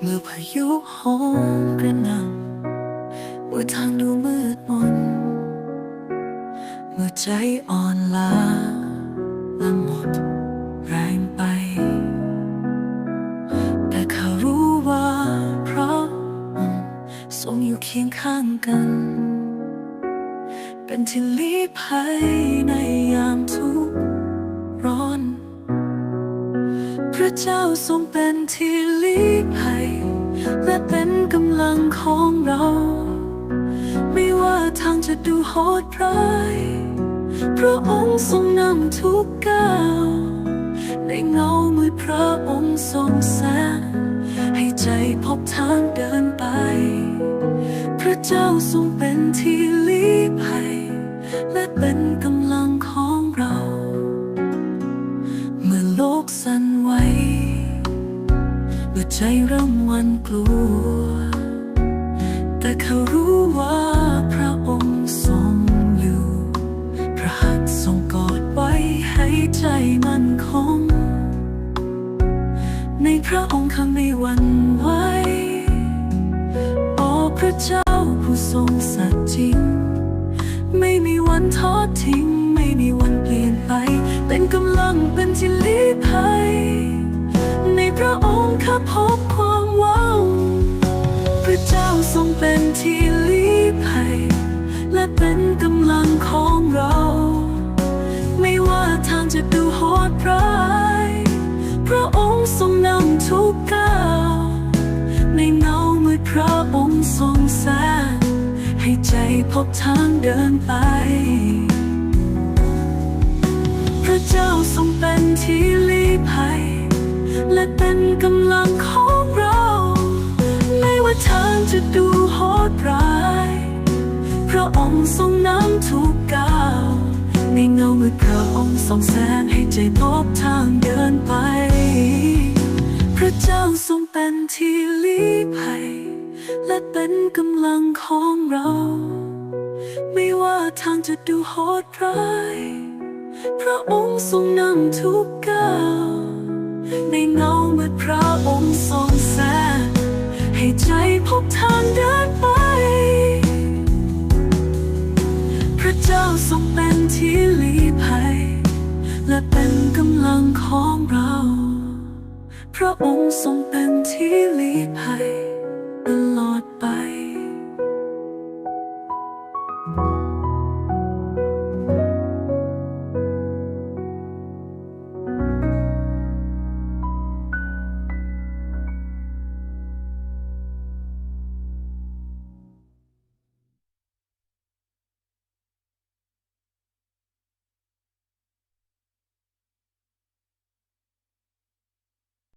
เมื่อพายุโหมกระหน่ำเมื่อทางดูมืดมน เมื่อใจอ่อนล้าและหมดแรงไป แต่เขารู้ว่าเพราะทรงอยู่เคียงข้างกัน เป็นที่ลี้ภัยในยามทุกข์ ระเจ้าทรงเป็นที่ลี้ภัยและเป็นกำลังของเรา ไม่ว่าทางจะดูโหดร้ายพระองค์ทรงนำทุกก้าวในเงามือพระองค์ทรงแสงให้ใจพบทางเดินไป พระเจ้าทรงเป็นที่ลี้ภัยและเป็นกำลังของเรา เมื่อโลกสั่น วเมื่อใจเริ่มวันกลัว แต่เขารู้ว่าพระองค์ทรงอยู่ พระหัตถ์ทรงกอดไว้ให้ใจมันคง ในพระองค์ข้าไม่หวั่นไหวโอ้พระเจ้าผู้ทรงสัตย์จริง ไม่มีวันทอดทิ้งไม่มีวัน กำลังเป็นที่ลี้ภัย ในพระองค์ข้าพบความหวังพระเจ้าทรงเป็นที่ลี้ภัย และเป็นกำลังของเรา ไม่ว่าทางจะดูโหดร้ายพระองค์ทรงนำทุกก้าวในเงามือพระองค์ทรงแสงให้ใจพบทางเดินไป ที่ลี้ภัย และเป็นกำลังของเรา ไม่ว่าทางจะดูโหดร้ายพระองค์ทรงนำทุกก้าวในเงามือพระองค์ทรงแสงให้ใจพบทางเดินไป พระเจ้าทรงเป็นที่ลี้ภัย และเป็นกำลังของเรา ไม่ว่าทางจะดูโหดร้าย พระองค์ทรงนำทุกก้าวในเงาเมื่อพระองค์ทรงแสงให้ใจพบทางเดินไป พระเจ้าทรงเป็นที่ลี้ภัย และเป็นกำลังของเรา พระองค์ทรงเป็นที่ลี้ภัยตลอดไป